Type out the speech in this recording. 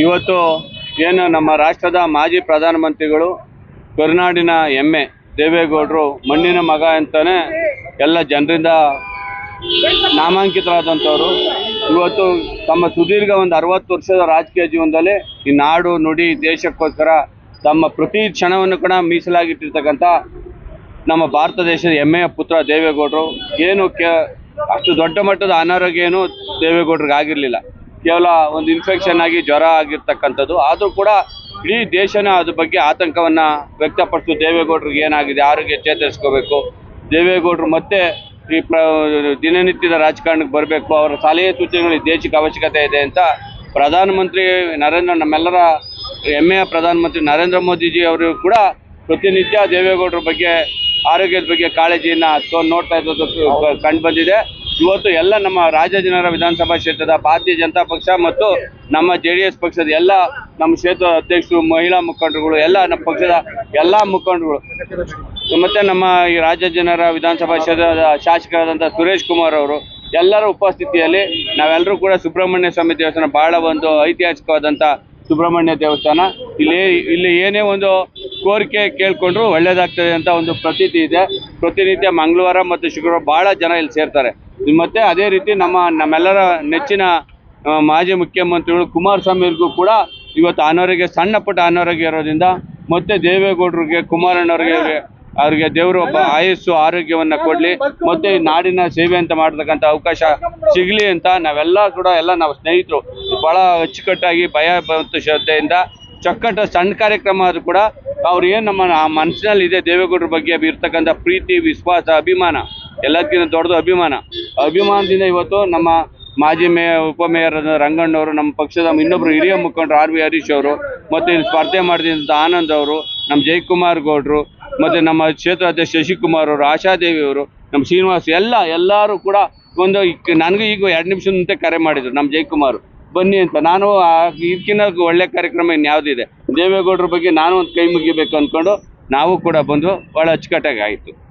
ಇವತ್ತು ಏನು ನಮ್ಮ ರಾಷ್ಟ್ರದ ಮಾಜಿ ಪ್ರಧಾನಮಂತ್ರಿಗಳು ಕರುನಾಡಿನ ಹೆಮ್ಮೆ ದೇವೇಗೌಡರು ಮಣ್ಣಿನ ಮಗ ಅಂತಾನೆ ಎಲ್ಲ ಜನರಿಂದ ನಾಮಾಂಕಿತರಾದಂಥವ್ರು. ಇವತ್ತು ತಮ್ಮ ಸುದೀರ್ಘ ಒಂದು ಅರವತ್ತು ವರ್ಷದ ರಾಜಕೀಯ ಜೀವನದಲ್ಲಿ ಈ ನಾಡು, ನುಡಿ, ದೇಶಕ್ಕೋಸ್ಕರ ತಮ್ಮ ಪ್ರತಿ ಕ್ಷಣವನ್ನು ಕೂಡ ಮೀಸಲಾಗಿಟ್ಟಿರ್ತಕ್ಕಂಥ ನಮ್ಮ ಭಾರತ ದೇಶದ ಹೆಮ್ಮೆಯ ಪುತ್ರ ದೇವೇಗೌಡರು. ಏನು ಕೆ, ಅಷ್ಟು ದೊಡ್ಡ ಮಟ್ಟದ ಅನಾರೋಗ್ಯ ಏನು ದೇವೇಗೌಡರಿಗೆ ಆಗಿರಲಿಲ್ಲ ಕೇವಲ ಒಂದು ಇನ್ಫೆಕ್ಷನ್ ಆಗಿ ಜ್ವರ ಆಗಿರ್ತಕ್ಕಂಥದ್ದು. ಆದರೂ ಕೂಡ ಇಡೀ ದೇಶನೇ ಅದ್ರ ಬಗ್ಗೆ ಆತಂಕವನ್ನು ವ್ಯಕ್ತಪಡಿಸಿತು. ದೇವೇಗೌಡರಿಗೆ ಏನಾಗಿದೆ, ಆರೋಗ್ಯ ಚೇತರಿಸ್ಕೋಬೇಕು. ದೇವೇಗೌಡರು ಮತ್ತೆ ಈ ಪ್ರ, ದಿನನಿತ್ಯದ ರಾಜಕಾರಣಕ್ಕೆ ಬರಬೇಕು. ಅವರ ಸಲಹೆ ಸೂಚನೆಗಳು ದೇಶಕ್ಕೆ ಅವಶ್ಯಕತೆ ಇದೆ ಅಂತ ಪ್ರಧಾನಮಂತ್ರಿ ನರೇಂದ್ರ, ನಮ್ಮೆಲ್ಲರ ಹೆಮ್ಮೆಯ ಪ್ರಧಾನಮಂತ್ರಿ ನರೇಂದ್ರ ಮೋದಿಜಿ ಅವರು ಕೂಡ ಪ್ರತಿನಿತ್ಯ ದೇವೇಗೌಡರ ಬಗ್ಗೆ, ಆರೋಗ್ಯದ ಬಗ್ಗೆ ಕಾಳಜಿಯನ್ನು ನೋಡ್ತಾ ಇದ್ದದ್ದು ಕಂಡು ಬಂದಿದೆ. ಇವತ್ತು ಎಲ್ಲ ನಮ್ಮ ರಾಜಾಜಿನಗರ ವಿಧಾನಸಭಾ ಕ್ಷೇತ್ರದ ಭಾರತೀಯ ಜನತಾ ಪಕ್ಷ ಮತ್ತು ನಮ್ಮ ಜೆ ಪಕ್ಷದ ಎಲ್ಲ ನಮ್ಮ ಕ್ಷೇತ್ರ ಅಧ್ಯಕ್ಷರು, ಮಹಿಳಾ ಮುಖಂಡರುಗಳು, ಎಲ್ಲ ನಮ್ಮ ಪಕ್ಷದ ಎಲ್ಲ ಮುಖಂಡರುಗಳು. ಮತ್ತೆ ನಮ್ಮ ಈ ರಾಜಾಜಿನಗರ ವಿಧಾನಸಭಾ ಕ್ಷೇತ್ರದ ಶಾಸಕರಾದಂಥ ಸುರೇಶ್ ಕುಮಾರ್ ಅವರು, ಎಲ್ಲರ ಉಪಸ್ಥಿತಿಯಲ್ಲಿ ನಾವೆಲ್ಲರೂ ಕೂಡ ಸುಬ್ರಹ್ಮಣ್ಯ ಸ್ವಾಮಿ ದೇವಸ್ಥಾನ ಬಹಳ ಒಂದು ಐತಿಹಾಸಿಕವಾದಂಥ ಸುಬ್ರಹ್ಮಣ್ಯ ದೇವಸ್ಥಾನ. ಇಲ್ಲಿ ಇಲ್ಲಿ ಏನೇ ಒಂದು ಕೋರಿಕೆ ಕೇಳ್ಕೊಂಡ್ರು ಒಳ್ಳೇದಾಗ್ತದೆ ಅಂತ ಒಂದು ಪ್ರತೀತಿ ಇದೆ. ಪ್ರತಿನಿತ್ಯ ಮಂಗಳವಾರ ಮತ್ತು ಶುಕ್ರವಾರ ಬಹಳ ಜನ ಇಲ್ಲಿ ಸೇರ್ತಾರೆ. ಮತ್ತೆ ಅದೇ ರೀತಿ ನಮ್ಮ ನಮ್ಮೆಲ್ಲರ ನೆಚ್ಚಿನ ಮಾಜಿ ಮುಖ್ಯಮಂತ್ರಿಗಳು ಕುಮಾರಸ್ವಾಮಿ ಅವ್ರಿಗೂ ಕೂಡ ಇವತ್ತು ಅನಾರೋಗ್ಯ ಸಣ್ಣ ಪುಟ್ಟ ಅನಾರೋಗ್ಯ ಇರೋದ್ರಿಂದ ಮತ್ತೆ ದೇವೇಗೌಡರಿಗೆ ಕುಮಾರಣ್ಣವ್ರಿಗೆ ಅವ್ರಿಗೆ ದೇವರು ಒಬ್ಬ ಆಯಸ್ಸು ಆರೋಗ್ಯವನ್ನ ಕೊಡ್ಲಿ. ಮತ್ತೆ ನಾಡಿನ ಸೇವೆ ಅಂತ ಮಾಡತಕ್ಕಂಥ ಅವಕಾಶ ಸಿಗ್ಲಿ ಅಂತ ನಾವೆಲ್ಲ ಕೂಡ ಎಲ್ಲ ನಾವು ಸ್ನೇಹಿತರು. ಬಹಳ ಅಚ್ಚುಕಟ್ಟಾಗಿ ಭಯ ಮತ್ತು ಶ್ರದ್ಧೆಯಿಂದ ಚೊಕ್ಕಟ ಸಣ್ಣ ಕಾರ್ಯಕ್ರಮ ಆದ್ರೂ ಕೂಡ ಅವ್ರು ಏನು ನಮ್ಮ ಮನಸ್ಸಿನಲ್ಲಿ ಇದೆ ದೇವೇಗೌಡರ ಬಗ್ಗೆ ಇರ್ತಕ್ಕಂಥ ಪ್ರೀತಿ, ವಿಶ್ವಾಸ, ಅಭಿಮಾನ ಎಲ್ಲದಕ್ಕಿಂತ ದೊಡ್ಡದು ಅಭಿಮಾನ. ಅಭಿಮಾನದಿಂದ ಇವತ್ತು ನಮ್ಮ ಮಾಜಿ ಮೇ ಉಪಮೇಯರ್ ರಂಗಣ್ಣವರು ನಮ್ಮ ಪಕ್ಷದ ಇನ್ನೊಬ್ರು ಹಿರಿಯ ಮುಖಂಡರು ಆರ್ ವಿ ಹರೀಶ್ ಅವರು, ಮತ್ತೆ ಇಲ್ಲಿ ಸ್ಪರ್ಧೆ ಮಾಡಿದಂಥ ಆನಂದ್ ಅವರು, ನಮ್ಮ ಜಯಕುಮಾರ್ ಗೌಡ್ರು, ಮತ್ತೆ ನಮ್ಮ ಕ್ಷೇತ್ರ ಅಧ್ಯಕ್ಷ ಶಶಿಕುಮಾರ್ ಅವರು, ಆಶಾದೇವಿ ಅವರು, ನಮ್ಮ ಶ್ರೀನಿವಾಸ್, ಎಲ್ಲ ಎಲ್ಲರೂ ಕೂಡ ಒಂದು ನನಗೂ ಈಗ ಎರಡು ನಿಮಿಷ ಕರೆ ಮಾಡಿದ್ರು ನಮ್ಮ ಜಯಕುಮಾರ್ ಬನ್ನಿ ಅಂತ. ನಾನು ಇದಕ್ಕಿಂತ ಒಳ್ಳೆ ಕಾರ್ಯಕ್ರಮ ಇನ್ಯಾವುದಿದೆ? ದೇವೇಗೌಡರ ಬಗ್ಗೆ ನಾನು ಒಂದು ಕೈ ಮುಗಿಬೇಕು ಅಂದ್ಕೊಂಡು ನಾವು ಕೂಡ ಬಂದು ಭಾಳ ಅಚ್ಚುಕಟ್ಟಾಗಿ ಆಯಿತು.